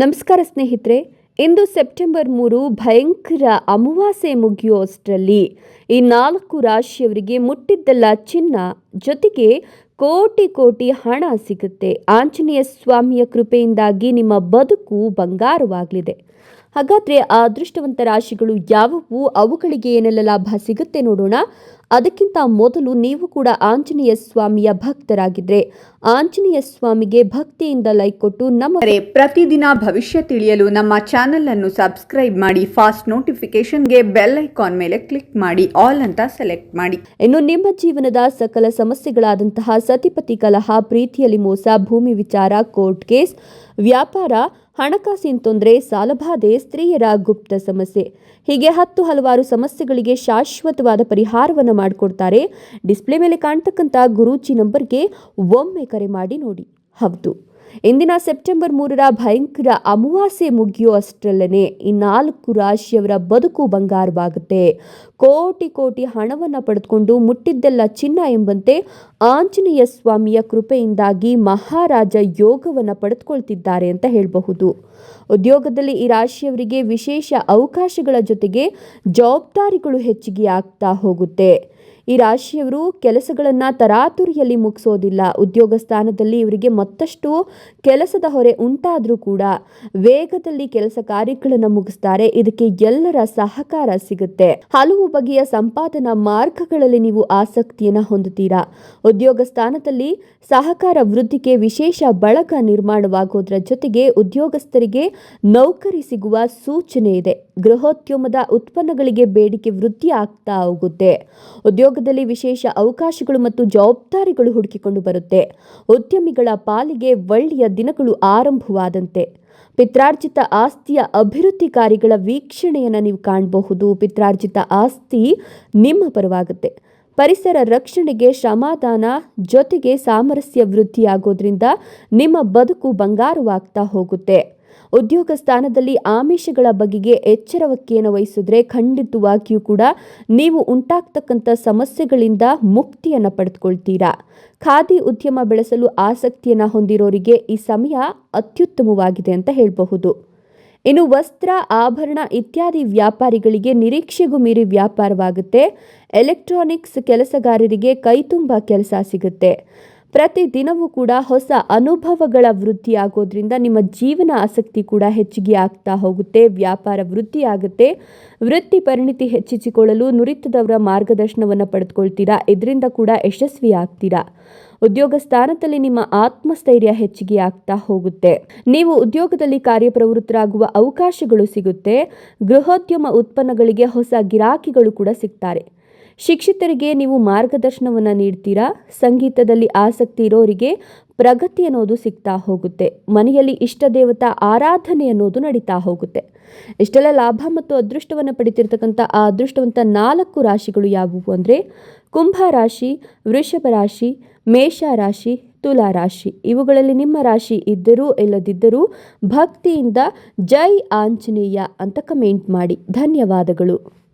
ನಮಸ್ಕಾರ ಸ್ನೇಹಿತರೆ, ಇಂದು ಸೆಪ್ಟೆಂಬರ್ ಮೂರು ಭಯಂಕರ ಅಮಾವಾಸ್ಯೆ ಮುಗಿಯುವಷ್ಟರಲ್ಲಿ ಈ ನಾಲ್ಕು ರಾಶಿಯವರಿಗೆ ಮುಟ್ಟಿದ್ದಲ್ಲ ಚಿನ್ನ ಜೊತೆಗೆ ಕೋಟಿ ಕೋಟಿ ಹಣ ಸಿಗುತ್ತೆ. ಆಂಜನೇಯ ಸ್ವಾಮಿಯ ಕೃಪೆಯಿಂದಾಗಿ ನಿಮ್ಮ ಬದುಕು ಬಂಗಾರವಾಗಲಿದೆ. ಹಾಗಾದರೆ ಆ ಅದೃಷ್ಟವಂತ ರಾಶಿಗಳು ಯಾವುವು? ಅವುಗಳಿಗೆ ಏನೆಲ್ಲ ಲಾಭ ಸಿಗುತ್ತೆ ನೋಡೋಣ. ಅದಕ್ಕಿಂತ ಮೊದಲು ನೀವು ಕೂಡ ಆಂಜನೇಯ ಸ್ವಾಮಿಯ ಭಕ್ತರಾಗಿದ್ರೆ ಆಂಜನೇಯ ಸ್ವಾಮಿಗೆ ಭಕ್ತಿಯಿಂದ ಲೈಕ್ ಕೊಟ್ಟು ನಮ್ಮ ಪ್ರತಿದಿನ ಭವಿಷ್ಯ ತಿಳಿಯಲು ನಮ್ಮ ಚಾನೆಲ್ ಅನ್ನು ಸಬ್ಸ್ಕ್ರೈಬ್ ಮಾಡಿ ಫಾಸ್ಟ್ ನೋಟಿಫಿಕೇಶನ್ಗೆ ಬೆಲ್ ಐಕಾನ್ ಮೇಲೆ ಕ್ಲಿಕ್ ಮಾಡಿ ಆಲ್ ಅಂತ ಸೆಲೆಕ್ಟ್ ಮಾಡಿ. ಇನ್ನು ನಿಮ್ಮ ಜೀವನದ ಸಕಲ ಸಮಸ್ಯೆಗಳಾದಂತಹ ಸತಿಪತಿ ಕಲಹ ಪ್ರೀತಿಯಲ್ಲಿ ಮೋಸ ಭೂಮಿ ವಿಚಾರ ಕೋರ್ಟ್ ಕೇಸ್ ವ್ಯಾಪಾರ ಹಣಕಾಸಿನ ತೊಂದರೆ ಸಾಲಬಾಧೆ ಸ್ತ್ರೀಯರ ಗುಪ್ತ ಸಮಸ್ಯೆ. ಹೀಗೆ ಹತ್ತು ಹಲವಾರು ಸಮಸ್ಯೆಗಳಿಗೆ ಶಾಶ್ವತವಾದ ಪರಿಹಾರವನ್ನು ಮಾಡಿಕೊಡ್ತಾರೆ. ಡಿಸ್ಪ್ಲೇ ಮೇಲೆ ಕಾಣ್ತಕ್ಕಂಥ ಗುರೂಜಿ ನಂಬರ್ಗೆ ಒಮ್ಮೆ ಕರೆ ಮಾಡಿ ನೋಡಿ. ಹೌದು. ಇಂದಿನ ಸೆಪ್ಟೆಂಬರ್ ಮೂರರ ಭಯಂಕರ ಅಮಾವಾಸ್ಯೆ ಮುಗಿಯೋ ಅಷ್ಟರಲ್ಲೇ ಈ ನಾಲ್ಕು ರಾಶಿಯವರ ಬದುಕು ಬಂಗಾರವಾಗುತ್ತೆ. ಕೋಟಿ ಕೋಟಿ ಹಣವನ್ನು ಪಡೆದುಕೊಂಡು ಮುಟ್ಟಿದ್ದೆಲ್ಲ ಚಿನ್ನ ಎಂಬಂತೆ ಆಂಜನೇಯ ಸ್ವಾಮಿಯ ಕೃಪೆಯಿಂದಾಗಿ ಮಹಾರಾಜ ಯೋಗವನ್ನು ಪಡೆದುಕೊಳ್ತಿದ್ದಾರೆ ಅಂತ ಹೇಳಬಹುದು. ಉದ್ಯೋಗದಲ್ಲಿ ಈ ರಾಶಿಯವರಿಗೆ ವಿಶೇಷ ಅವಕಾಶಗಳ ಜೊತೆಗೆ ಜವಾಬ್ದಾರಿಗಳು ಹೆಚ್ಚಿಗೆ ಆಗ್ತಾ ಹೋಗುತ್ತೆ. ಈ ರಾಶಿಯವರು ಕೆಲಸಗಳನ್ನು ತರಾತುರಿಯಲ್ಲಿ ಮುಗಿಸೋದಿಲ್ಲ. ಉದ್ಯೋಗ ಸ್ಥಾನದಲ್ಲಿ ಇವರಿಗೆ ಮತ್ತಷ್ಟು ಕೆಲಸದ ಹೊರೆ ಉಂಟಾದರೂ ಕೂಡ ವೇಗದಲ್ಲಿ ಕೆಲಸ ಕಾರ್ಯಗಳನ್ನು ಮುಗಿಸ್ತಾರೆ. ಇದಕ್ಕೆ ಎಲ್ಲರ ಸಹಕಾರ ಸಿಗುತ್ತೆ. ಹಲವು ಬಗೆಯ ಸಂಪಾದನಾ ಮಾರ್ಗಗಳಲ್ಲಿ ನೀವು ಆಸಕ್ತಿಯನ್ನು ಹೊಂದುತ್ತೀರಾ. ಉದ್ಯೋಗ ಸ್ಥಾನದಲ್ಲಿ ಸಹಕಾರ ವೃದ್ಧಿಗೆ ವಿಶೇಷ ಬಳಕ ನಿರ್ಮಾಣವಾಗೋದ್ರ ಜೊತೆಗೆ ಉದ್ಯೋಗಸ್ಥರಿಗೆ ನೌಕರಿ ಸಿಗುವ ಸೂಚನೆ ಇದೆ. ಗೃಹೋದ್ಯಮದ ಉತ್ಪನ್ನಗಳಿಗೆ ಬೇಡಿಕೆ ವೃದ್ಧಿ ಆಗ್ತಾ ಹೋಗುತ್ತೆ. ಉದ್ಯೋಗದಲ್ಲಿ ವಿಶೇಷ ಅವಕಾಶಗಳು ಮತ್ತು ಜವಾಬ್ದಾರಿಗಳು ಹುಡುಕಿಕೊಂಡು ಬರುತ್ತೆ. ಉದ್ಯಮಿಗಳ ಪಾಲಿಗೆ ಒಳ್ಳೆಯ ದಿನಗಳು ಆರಂಭವಾದಂತೆ. ಪಿತ್ರಾರ್ಜಿತ ಆಸ್ತಿಯ ಅಭಿವೃದ್ಧಿ ಕಾರ್ಯಗಳ ವೀಕ್ಷಣೆಯನ್ನು ನೀವು ಕಾಣಬಹುದು. ಪಿತ್ರಾರ್ಜಿತ ಆಸ್ತಿ ನಿಮ್ಮ ಪರವಾಗುತ್ತೆ. ಪರಿಸರ ರಕ್ಷಣೆಗೆ ಶ್ರಮಾದಾನ, ಜೊತೆಗೆ ಸಾಮರಸ್ಯ ವೃದ್ಧಿಯಾಗೋದ್ರಿಂದ ನಿಮ್ಮ ಬದುಕು ಬಂಗಾರವಾಗ್ತಾ ಹೋಗುತ್ತೆ. ಉದ್ಯೋಗ ಸ್ಥಾನದಲ್ಲಿ ಆಮಿಷಗಳ ಬಗೆಗೆ ಎಚ್ಚರವಕ್ಕಿಯನ್ನು ವಹಿಸಿದ್ರೆ ಖಂಡಿತವಾಗಿಯೂ ಕೂಡ ನೀವು ಉಂಟಾಗ್ತಕ್ಕಂಥ ಸಮಸ್ಯೆಗಳಿಂದ ಮುಕ್ತಿಯನ್ನು ಪಡೆದುಕೊಳ್ತೀರಾ. ಖಾದಿ ಉದ್ಯಮ ಬೆಳೆಸಲು ಆಸಕ್ತಿಯನ್ನು ಹೊಂದಿರೋರಿಗೆ ಈ ಸಮಯ ಅತ್ಯುತ್ತಮವಾಗಿದೆ ಅಂತ ಹೇಳಬಹುದು. ಇನ್ನು ವಸ್ತ್ರ, ಆಭರಣ ಇತ್ಯಾದಿ ವ್ಯಾಪಾರಿಗಳಿಗೆ ನಿರೀಕ್ಷೆಗೂ ಮೀರಿ ವ್ಯಾಪಾರವಾಗುತ್ತೆ. ಎಲೆಕ್ಟ್ರಾನಿಕ್ಸ್ ಕೆಲಸಗಾರರಿಗೆ ಕೈತುಂಬ ಕೆಲಸ ಸಿಗುತ್ತೆ. ಪ್ರತಿ ದಿನವೂ ಕೂಡ ಹೊಸ ಅನುಭವಗಳ ವೃದ್ಧಿಯಾಗೋದ್ರಿಂದ ನಿಮ್ಮ ಜೀವನ ಆಸಕ್ತಿ ಕೂಡ ಹೆಚ್ಚಿಗೆ ಆಗ್ತಾ ಹೋಗುತ್ತೆ, ವ್ಯಾಪಾರ ವೃದ್ಧಿ ಆಗುತ್ತೆ. ವೃತ್ತಿ ಪರಿಣಿತಿ ಹೆಚ್ಚಿಸಿಕೊಳ್ಳಲು ನುರಿತದವರ ಮಾರ್ಗದರ್ಶನವನ್ನು ಪಡೆದುಕೊಳ್ತೀರಾ? ಇದರಿಂದ ಕೂಡ ಯಶಸ್ವಿ ಆಗ್ತೀರಾ? ಉದ್ಯೋಗ ಸ್ಥಾನದಲ್ಲಿ ನಿಮ್ಮ ಆತ್ಮಸ್ಥೈರ್ಯ ಹೆಚ್ಚಿಗೆ ಆಗ್ತಾ ಹೋಗುತ್ತೆ. ನೀವು ಉದ್ಯೋಗದಲ್ಲಿ ಕಾರ್ಯಪ್ರವೃತ್ತರಾಗುವ ಅವಕಾಶಗಳು ಸಿಗುತ್ತೆ. ಗೃಹೋದ್ಯಮ ಉತ್ಪನ್ನಗಳಿಗೆ ಹೊಸ ಗಿರಾಕಿಗಳು ಕೂಡ ಸಿಗ್ತಾರೆ. ಶಿಕ್ಷಿತರಿಗೆ ನೀವು ಮಾರ್ಗದರ್ಶನವನ್ನು ನೀಡ್ತೀರಾ? ಸಂಗೀತದಲ್ಲಿ ಆಸಕ್ತಿ ಇರೋರಿಗೆ ಪ್ರಗತಿ ಅನ್ನೋದು ಸಿಗ್ತಾ ಹೋಗುತ್ತೆ. ಮನೆಯಲ್ಲಿ ಇಷ್ಟ ದೇವತಾ ಆರಾಧನೆ ಅನ್ನೋದು ನಡೀತಾ ಹೋಗುತ್ತೆ. ಇಷ್ಟೆಲ್ಲ ಲಾಭ ಮತ್ತು ಅದೃಷ್ಟವನ್ನು ಪಡಿತಿರ್ತಕ್ಕಂಥ ಆ ಅದೃಷ್ಟವಂತ ನಾಲ್ಕು ರಾಶಿಗಳು ಯಾವುವು ಅಂದರೆ ಕುಂಭ ರಾಶಿ, ವೃಷಭ ರಾಶಿ, ಮೇಷ ರಾಶಿ, ತುಲಾ ರಾಶಿ. ಇವುಗಳಲ್ಲಿ ನಿಮ್ಮ ರಾಶಿ ಇದ್ದರೂ ಇಲ್ಲದಿದ್ದರೂ ಭಕ್ತಿಯಿಂದ ಜೈ ಆಂಜನೇಯ ಅಂತ ಕಮೆಂಟ್ ಮಾಡಿ. ಧನ್ಯವಾದಗಳು.